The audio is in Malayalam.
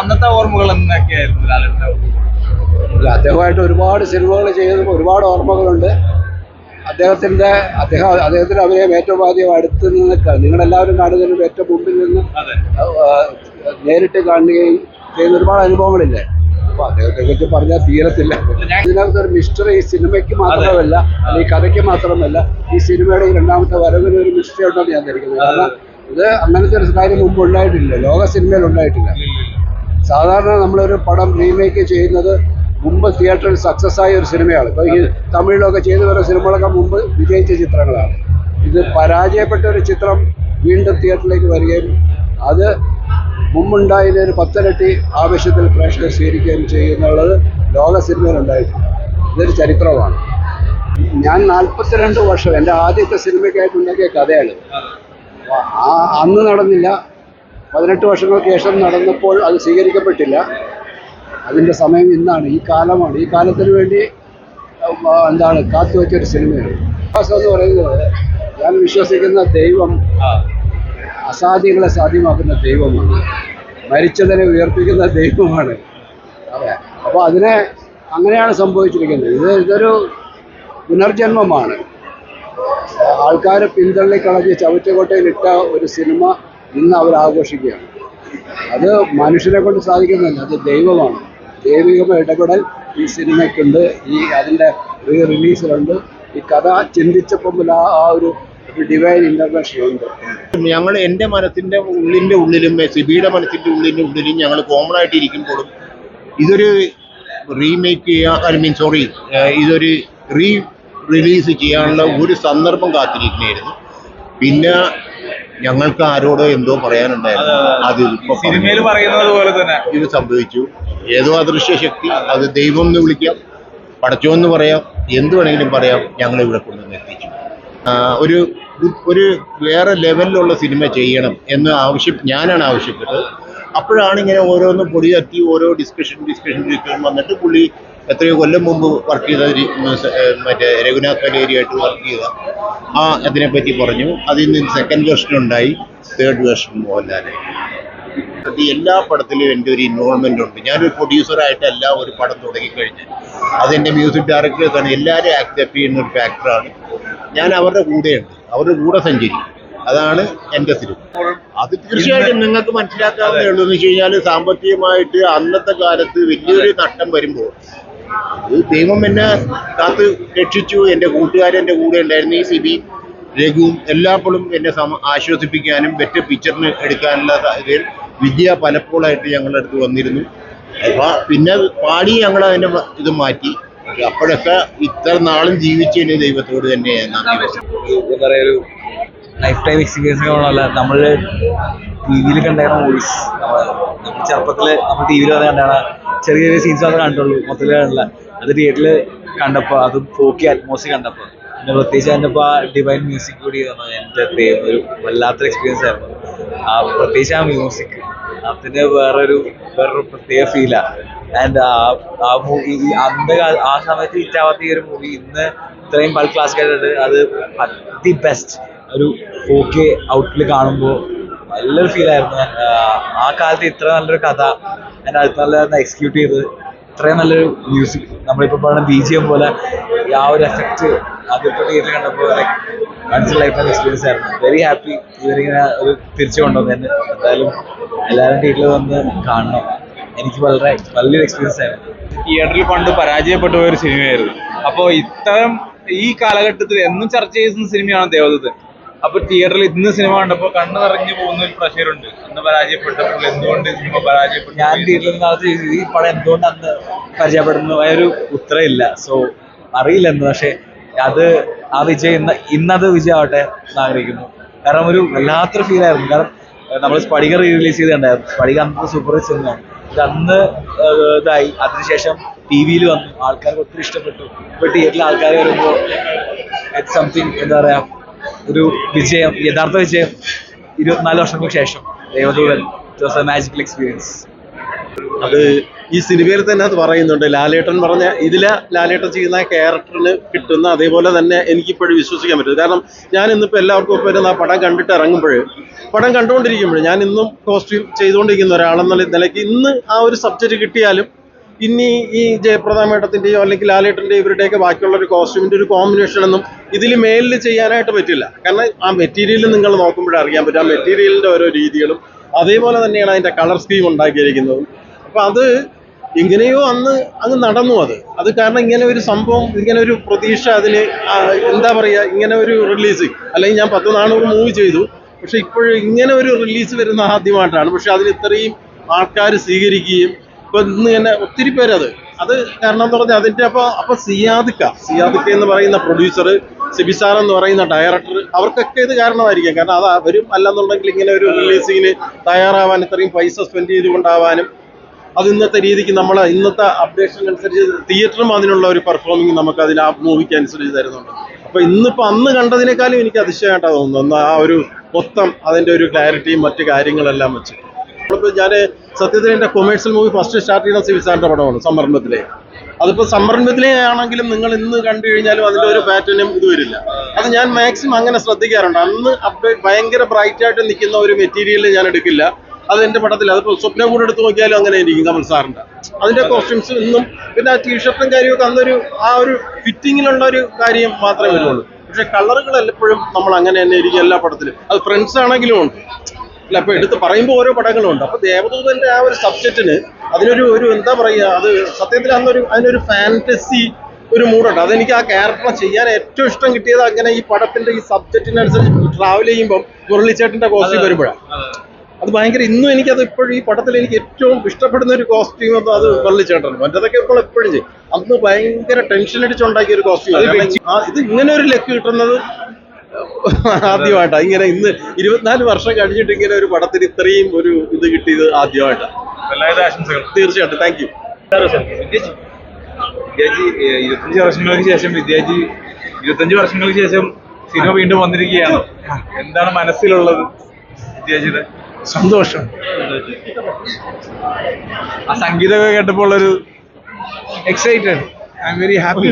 അന്നത്തെ ഓർമ്മകൾ എന്തൊക്കെയായിരുന്നു ലാലേട്ടന്റെ അല്ല അദ്ദേഹമായിട്ട് ഒരുപാട് സിനിമകൾ ചെയ്തപ്പോൾ ഒരുപാട് ഓർമ്മകളുണ്ട്. അദ്ദേഹത്തിന്റെ അദ്ദേഹം അദ്ദേഹത്തിന്റെ അഭിനയം ഏറ്റവും ആദ്യം അടുത്ത് നിന്ന് നിങ്ങളെല്ലാവരും കാണുന്നതിന് ഏറ്റവും മുമ്പിൽ നിന്ന് നേരിട്ട് കാണുകയും ചെയ്യുന്ന ഒരുപാട് അനുഭവങ്ങളില്ലേ? അപ്പൊ അദ്ദേഹത്തെ കുറിച്ച് പറഞ്ഞാൽ തീരത്തില്ല. ഇതിനകത്ത് ഒരു മിസ്റ്ററി ഈ സിനിമയ്ക്ക് മാത്രമല്ല ഈ കഥയ്ക്ക് മാത്രമല്ല ഈ സിനിമയുടെ ഈ രണ്ടാമത്തെ വരവിന് ഒരു മിസ്റ്ററി ഉണ്ടെന്ന് ഞാൻ ധരിക്കുന്നത്. കാരണം ഇത് അങ്ങനത്തെ ഒരു കാര്യം മുമ്പ് ഉണ്ടായിട്ടില്ല. ലോക സിനിമയിൽ ഉണ്ടായിട്ടില്ല. സാധാരണ നമ്മളൊരു പടം റീമേക്ക് ചെയ്യുന്നത് മുമ്പ് തിയേറ്ററിൽ സക്സസ് ആയ ഒരു സിനിമയാണ് ഇപ്പോൾ ഈ തമിഴിലൊക്കെ ചെയ്തു വരുന്ന സിനിമകളൊക്കെ മുമ്പ് വിജയിച്ച ചിത്രങ്ങളാണ്. ഇത് പരാജയപ്പെട്ട ഒരു ചിത്രം വീണ്ടും തിയേറ്ററിലേക്ക് വരികയും അത് മുമ്പുണ്ടായതിന്റെ ഒരു പത്തിരട്ടി ആവശ്യത്തിൽ പ്രേക്ഷകർ സ്വീകരിക്കുകയും ചെയ്യുന്നുള്ളത് ലോക സിനിമയിൽ ഉണ്ടായിട്ടില്ല ഇതൊരു ചരിത്രമാണ്. ഞാൻ നാൽപ്പത്തിരണ്ട് വർഷം എന്റെ ആദ്യത്തെ സിനിമയ്ക്കായിട്ട് ഉണ്ടാക്കിയ കഥയാണ്. അന്ന് നടന്നില്ല. പതിനെട്ട് വർഷങ്ങൾക്ക് ശേഷം നടന്നപ്പോൾ അത് സ്വീകരിക്കപ്പെട്ടില്ല. അതിന്റെ സമയം ഇന്നാണ് ഈ കാലമാണ്. ഈ കാലത്തിന് വേണ്ടി എന്താണ് കാത്തുവെച്ച ഒരു സിനിമയാണ്. വിശ്വാസം എന്ന് പറയുന്നത് ഞാൻ വിശ്വസിക്കുന്ന ദൈവം അസാധ്യങ്ങളെ സാധ്യമാക്കുന്ന ദൈവമാണ്. മരിച്ചതിനെ ഉയർപ്പിക്കുന്ന ദൈവമാണ്. അതെ. അപ്പോൾ അതിനെ അങ്ങനെയാണ് സംഭവിച്ചിരിക്കുന്നത്. ഇത് ഇതൊരു പുനർജന്മമാണ്. ആൾക്കാരെ പിന്തള്ളിക്കളഞ്ഞ് ചവറ്റുകൊട്ടയിലിട്ട ഒരു സിനിമ ഇന്ന് അവർ ആഘോഷിക്കുകയാണ്. അത് മനുഷ്യനെ കൊണ്ട് സാധിക്കുന്നില്ല അത് ദൈവമാണ്. ദൈവികമായ ഇടപെടൽ ഈ സിനിമയ്ക്കുണ്ട് ഈ അതിന്റെ റീ റിലീസിലുണ്ട്. ഈ കഥ ചിന്തിച്ചപ്പോൾ ആ ഒരു ഡിവൈൻ ഇന്റർവെൻഷൻ ഉണ്ട്. ഞങ്ങൾ എന്റെ മനസ്സിന്റെ ഉള്ളിന്റെ ഉള്ളിലും സിബിയുടെ മനസ്സിന്റെ ഉള്ളിന്റെ ഉള്ളിലും ഞങ്ങൾ കോമൺ ആയിട്ട് ഇരിക്കുമ്പോഴും ഇതൊരു റീമേക്ക് ചെയ്യാൻ ഐ മീൻ സോറി ഇതൊരു റീ റിലീസ് ചെയ്യാനുള്ള ഒരു സന്ദർഭം കാത്തിരിക്കുകയായിരുന്നു. പിന്നെ ഞങ്ങൾക്ക് ആരോടോ എന്തോ പറയാനുണ്ടായിരുന്നു. അത് സിനിമയിൽ പറയുന്നത് പോലെ തന്നെ. ഇത് സംഭവിച്ചു. ഏതോ അദൃശ്യ ശക്തി അത് ദൈവം എന്ന് വിളിക്കാം പടച്ചോ എന്ന് പറയാം എന്ത് വേണമെങ്കിലും പറയാം ഞങ്ങൾ ഇവിടെ കൊണ്ടുവന്ന് എത്തിച്ചു. ഒരു ഒരു വേറെ ലെവലിലുള്ള സിനിമ ചെയ്യണം എന്ന് ആവശ്യം ഞാനാണ് ആവശ്യപ്പെട്ടത്. അപ്പോഴാണ് ഇങ്ങനെ ഓരോന്ന് പൊടി തട്ടി ഓരോ ഡിസ്കഷൻ ഡിസ്കഷൻ ഡിസ്കഷൻ വന്നിട്ട് പുള്ളി എത്രയോ കൊല്ലം മുമ്പ് വർക്ക് ചെയ്ത മറ്റേ രഘുനാഥ് കലേരിയായിട്ട് വർക്ക് ചെയ്ത ആ അതിനെപ്പറ്റി പറഞ്ഞു. അതിൽ നിന്ന് സെക്കൻഡ് വേർഷൻ ഉണ്ടായി തേർഡ് വേർഷൻ മോഹൻലാലായി എല്ലാ പടത്തിലും എന്റെ ഒരു ഇൻവോൾവ്മെന്റ് ഉണ്ട്. ഞാനൊരു പ്രൊഡ്യൂസറായിട്ടല്ല ഒരു പടം തുടങ്ങിക്കഴിഞ്ഞ് അതെന്റെ മ്യൂസിക് ഡയറക്ടേഴ്സാണ് എല്ലാവരും ആക്സെപ്റ്റ് ചെയ്യുന്ന ഒരു ഫാക്ടറാണ് ഞാൻ അവരുടെ കൂടെയുണ്ട്. അവരുടെ കൂടെ സഞ്ചരിക്കും. അതാണ് എന്റെ സിനിമ. അത് തീർച്ചയായിട്ടും നിങ്ങൾക്ക് മനസ്സിലാക്കാവുന്നേ ഉള്ളൂ. എന്ന് വെച്ച് കഴിഞ്ഞാൽ സാമ്പത്തികമായിട്ട് അന്നത്തെ കാലത്ത് വലിയൊരു നഷ്ടം വരുമ്പോൾ അത് ദൈവം എന്നെ കാത്ത് രക്ഷിച്ചു എന്റെ കൂട്ടുകാരൻ എന്റെ കൂടെ ഉണ്ടായിരുന്നു ഈ സിബി രഘുവും എല്ലാപ്പോഴും എന്നെ സമ ആശ്വസിപ്പിക്കാനും ബെറ്റർ പിക്ചറിന് എടുക്കാനുള്ള സാഹചര്യം വിദ്യ പലപ്പോഴായിട്ട് ഞങ്ങളുടെ അടുത്ത് വന്നിരുന്നു. പിന്നെ പാടി ഞങ്ങൾ അതിന്റെ ഇത് മാറ്റി. അപ്പോഴൊക്കെ ഇത്ര നാളും ജീവിച്ചതിന് ദൈവത്തോട് തന്നെ എന്താ ലൈഫ് ടൈം എക്സ്പീരിയൻസ് നമ്മൾ ടി വിയിൽ കണ്ടാണ് നമ്മൾ നമ്മൾ ചെറുപ്പത്തിൽ നമ്മൾ ടി വിയിൽ കണ്ടാണ് ചെറിയ ചെറിയ സീൻസ് മാത്രമേ കണ്ടുള്ളൂ. മൊത്തത്തിൽ കാണില്ല അത് തിയേറ്ററിൽ കണ്ടപ്പോൾ അത് പോക്കി അറ്റ്മോസ്ഫിയർ കണ്ടപ്പോൾ പിന്നെ പ്രത്യേകിച്ച് കണ്ടപ്പോൾ ആ ഡിവൈൻ മ്യൂസിക് കൂടി എന്റെ ഒരു വല്ലാത്തൊരു എക്സ്പീരിയൻസ് ആയിരുന്നു. ആ പ്രത്യേകിച്ച് ആ മ്യൂസിക് അതിന് വേറൊരു വേറൊരു പ്രത്യേക ഫീലാണ് ആൻഡ് ആ മൂവി ആ സമയത്ത് ഹിറ്റാവാത്ത ഈ ഒരു മൂവി ഇന്ന് ഇത്രയും ബൾക്ക് ക്ലാസ് കേട്ടിട്ട് അത് അതി ബെസ്റ്റ് ഒരു ഫോർ കെ ഔട്ടിൽ കാണുമ്പോൾ നല്ലൊരു ഫീലായിരുന്നു ആ കാലത്ത് ഇത്ര നല്ലൊരു കഥ അടുത്ത് നല്ല എക്സിക്യൂട്ട് ചെയ്തത് ഇത്രയും നല്ലൊരു മ്യൂസിക് നമ്മളിപ്പോൾ പറയുന്ന ബി ജി എം പോലെ ആ ഒരു എഫക്റ്റ് ആദ്യത്തെ തിയേറ്ററിൽ കണ്ടപ്പോൾ ലൈക്ക് ടൈം എക്സ്പീരിയൻസ് ആയിരുന്നു. വെരി ഹാപ്പി ഇവരിങ്ങനെ ഒരു തിരിച്ചു കൊണ്ടുവന്നു തന്നെ എന്തായാലും എല്ലാവരും തിയേറ്ററിൽ വന്ന് കാണണം. എനിക്ക് വളരെ വലിയൊരു എക്സ്പീരിയൻസ് ആയിരുന്നു. തിയേറ്ററിൽ പണ്ട് പരാജയപ്പെട്ടു ഒരു സിനിമയായിരുന്നു അപ്പോൾ ഇത്തരം ഈ കാലഘട്ടത്തിൽ എന്നും ചർച്ച ചെയ്യുന്ന സിനിമയാണ് ദേവദൂതൻ അപ്പൊ തിയേറ്ററിൽ ഇന്ന് സിനിമ കണ്ടപ്പോ കണ്ണ് നിറഞ്ഞു പോകുന്ന ഒരു പ്രഷറുണ്ട്. അന്ന് പരാജയപ്പെട്ടപ്പോൾ എന്തുകൊണ്ട് സിനിമ പരാജയപ്പെട്ടു ഞാൻ തിയേറ്ററിൽ കാലത്ത് ഈ പടം എന്തുകൊണ്ട് അന്ന് പരിചയപ്പെടുന്നു ഒരു ഉത്തരവില്ല. സോ അറിയില്ല എന്ന് പക്ഷെ അത് ആ വിജയം ഇന്ന് ഇന്നത് വിജയമാവട്ടെ എന്ന് ആഗ്രഹിക്കുന്നു. കാരണം ഒരു വല്ലാത്തൊരു ഫീൽ ആയിരുന്നു. കാരണം നമ്മൾ സ്പടിക റീലീസ് ചെയ്തിട്ടുണ്ടായിരുന്നു. സ്പടിക അന്ന് സൂപ്പർ ഹിറ്റ് സിനിമയാണ് ഇത് അന്ന് ഇതായി. അതിനുശേഷം ടി വിയിൽ വന്നു. ആൾക്കാർക്ക് ഒത്തിരി ഇഷ്ടപ്പെട്ടു. ഇപ്പൊ തിയേറ്ററിൽ ആൾക്കാർ വരുമ്പോൾ ഇറ്റ്സ് സംതിങ് എന്താ പറയാ ഒരു വിജയം യഥാർത്ഥ വിജയം ഇരുപത്തിനാല് വർഷങ്ങൾക്ക് ശേഷം. ദേവദൂതൻ മാജിക്കൽ എക്സ്പീരിയൻസ് അത് ഈ സിനിമയിൽ തന്നെ അത് പറയുന്നുണ്ട്. ലാലേട്ടൻ പറഞ്ഞ ഇതില ലാലേട്ടൻ ചെയ്യുന്ന ക്യാരക്ടറിന് കിട്ടുന്ന അതേപോലെ തന്നെ എനിക്കിപ്പോഴും വിശ്വസിക്കാൻ പറ്റും. കാരണം ഞാൻ ഇന്നിപ്പോൾ എല്ലാവർക്കും ഒപ്പം ഇരുന്ന് ആ പടം കണ്ടിട്ട് ഇറങ്ങുമ്പോൾ പടം കണ്ടുകൊണ്ടിരിക്കുമ്പോൾ ഞാൻ ഇന്നും കോസ്റ്റ്യൂം ചെയ്തുകൊണ്ടിരിക്കുന്ന ഒരാളെന്നുള്ള നിലയ്ക്ക് ഇന്ന് ആ ഒരു സബ്ജക്റ്റ് കിട്ടിയാലും ഇനി ഈ ജയപ്രദ മേഡത്തിന്റെയോ അല്ലെങ്കിൽ ലാലേട്ടന്റെയോ ഇവരുടെയൊക്കെ ബാക്കിയുള്ള ഒരു കോസ്റ്റ്യൂമിന്റെ ഒരു കോമ്പിനേഷൻ ഒന്നും ഇതിൽ മേലിൽ ചെയ്യാനായിട്ട് പറ്റില്ല. കാരണം ആ മെറ്റീരിയൽ നിങ്ങൾ നോക്കുമ്പോഴേ അറിയാൻ പറ്റും. ആ മെറ്റീരിയലിന്റെ ഓരോ രീതികളും അതേപോലെ തന്നെയാണ് അതിന്റെ കളർ സ്കീം ഉണ്ടാക്കിയിരിക്കുന്നതും. അപ്പൊ അത് എങ്ങനെയോ അന്ന് അങ്ങ് നടന്നു അത്. അത് കാരണം ഇങ്ങനെ ഒരു സംഭവം ഇങ്ങനെ ഒരു പ്രതീക്ഷ അതിന് എന്താ പറയുക ഇങ്ങനെ ഒരു റിലീസ് അല്ലെങ്കിൽ ഞാൻ പത്ത് നാനൂറ് മൂവ് ചെയ്തു. പക്ഷെ ഇപ്പോഴും ഇങ്ങനെ ഒരു റിലീസ് വരുന്ന ആദ്യമായിട്ടാണ്. പക്ഷെ അതിന് ഇത്രയും ആൾക്കാർ സ്വീകരിക്കുകയും ഇപ്പൊ ഇന്ന് തന്നെ ഒത്തിരി പേരത് അത്. കാരണം എന്ന് പറഞ്ഞാൽ അതിന്റെ അപ്പൊ അപ്പൊ സിയാദിക്ക. സിയാദിക്ക എന്ന് പറയുന്ന പ്രൊഡ്യൂസർ സിബിസാർ എന്ന് പറയുന്ന ഡയറക്ടർ അവർക്കൊക്കെ ഇത് കാരണമായിരിക്കാം. കാരണം അത് അവരും അല്ലെന്നുണ്ടെങ്കിൽ ഇങ്ങനെ ഒരു റിലീസിങ്ങിന് തയ്യാറാവാൻ ഇത്രയും പൈസ സ്പെൻഡ് ചെയ്തുകൊണ്ടാവാനും അത് ഇന്നത്തെ രീതിക്ക് നമ്മൾ ഇന്നത്തെ അപ്ഡേഷൻ അനുസരിച്ച് തിയേറ്ററും അതിനുള്ള ഒരു പെർഫോമിങ് നമുക്ക് അതിന് ആ മൂവിക്ക് അനുസരിച്ച് തരുന്നുണ്ട്. അപ്പൊ ഇന്നിപ്പോ അന്ന് കണ്ടതിനേക്കാളും എനിക്ക് അതിശയമായിട്ടാണ് തോന്നുന്നത്. ആ ഒരു മൊത്തം അതിന്റെ ഒരു ക്ലാരിറ്റിയും മറ്റു കാര്യങ്ങളെല്ലാം വെച്ച്. നമ്മളിപ്പോ ഞാൻ സത്യത്തിൽ എന്റെ കൊമേഴ്സ്യൽ മൂവി ഫസ്റ്റ് സ്റ്റാർട്ട് ചെയ്ത സിവിസാറിന്റെ പടമാണ് സംവരണത്തിലെ അതിപ്പോൾ സംവരണത്തിലെ ആണെങ്കിലും നിങ്ങൾ ഇന്ന് കണ്ടു കഴിഞ്ഞാലും അതിന്റെ ഒരു പാറ്റേണും ഇത് വരില്ല. അത് ഞാൻ മാക്സിമം അങ്ങനെ ശ്രദ്ധിക്കാറുണ്ട്. അന്ന് അപ്ഡേറ്റ് ഭയങ്കര ബ്രൈറ്റ് ആയിട്ട് നിൽക്കുന്ന ഒരു മെറ്റീരിയൽ ഞാൻ എടുക്കില്ല. അത് എന്റെ പടത്തിൽ അതിപ്പോൾ സ്വപ്നം കൂടെ എടുത്ത് നോക്കിയാലും അങ്ങനെ ആയിരിക്കും കമൽ സാറിന്റെ. അതിന്റെ കോസ്റ്റ്യൂംസ് ഇന്നും പിന്നെ ആ ടീഷർട്ടും കാര്യമൊക്കെ അന്നൊരു ആ ഒരു ഫിറ്റിങ്ങിലുള്ള ഒരു കാര്യം മാത്രമേ വരുള്ളൂ. പക്ഷെ കളറുകൾ എപ്പോഴും നമ്മൾ അങ്ങനെ തന്നെ ഇരിക്കും എല്ലാ പടത്തിലും. അത് ഫ്രണ്ട്സ് ആണെങ്കിലും ഉണ്ട്. അല്ല അപ്പൊ എടുത്ത് പറയുമ്പോൾ ഓരോ പടങ്ങളും ഉണ്ട് അപ്പൊ ദേവദൂതന്റെ ആ ഒരു സബ്ജക്റ്റിന് അതിനൊരു ഒരു എന്താ പറയുക അത് സത്യത്തിൽ അന്നൊരു അതിനൊരു ഫാന്റസി ഒരു മൂഡുണ്ട്. അതെനിക്ക് ആ ക്യാരക്ടർ ചെയ്യാൻ ഏറ്റവും ഇഷ്ടം കിട്ടിയത് അങ്ങനെ ഈ പടത്തിന്റെ ഈ സബ്ജക്റ്റിനനുസരിച്ച് ട്രാവൽ ചെയ്യുമ്പോൾ മുരളിച്ചേട്ടന്റെ കോസ്റ്റ്യൂം വരുമ്പോഴാണ് അത്. ഭയങ്കര ഇന്നും എനിക്കത് ഇപ്പോഴും ഈ പടത്തിൽ എനിക്ക് ഏറ്റവും ഇഷ്ടപ്പെടുന്ന ഒരു കോസ്റ്റ്യൂം എന്ന് അത് വെള്ളിച്ചേട്ടൻ മറ്റേതൊക്കെ ഇപ്പോൾ എപ്പോഴും ചെയ്യും. അന്ന് ഭയങ്കര ടെൻഷൻ അടിച്ചുണ്ടാക്കിയ ഒരു കോസ്റ്റ്യൂം ഇത് ഇങ്ങനെ ഒരു ലക്ക് കിട്ടുന്നത് ആദ്യമായിട്ടാണ് ഇങ്ങനെ ഇന്ന് ഇരുപത്തിനാല് വർഷം കഴിഞ്ഞിട്ട് ഇങ്ങനെ ഒരു പടത്തിന് ഇത്രയും ഒരു ഇത് കിട്ടിയത് ആദ്യമായിട്ടാണ് ആശംസകൾ തീർച്ചയായിട്ടും. താങ്ക് യു വിദ്യാജി ഇരുപത്തഞ്ച് വർഷങ്ങൾക്ക് ശേഷം വിദ്യാജി ഇരുപത്തഞ്ച് വർഷങ്ങൾക്ക് ശേഷം സിനിമ വീണ്ടും വന്നിരിക്കുകയാണ്. എന്താണ് മനസ്സിലുള്ളത് വിദ്യാജിയുടെ? സന്തോഷം. ആ സംഗീതമൊക്കെ കേട്ടപ്പോൾ ഒരു excited I'm very happy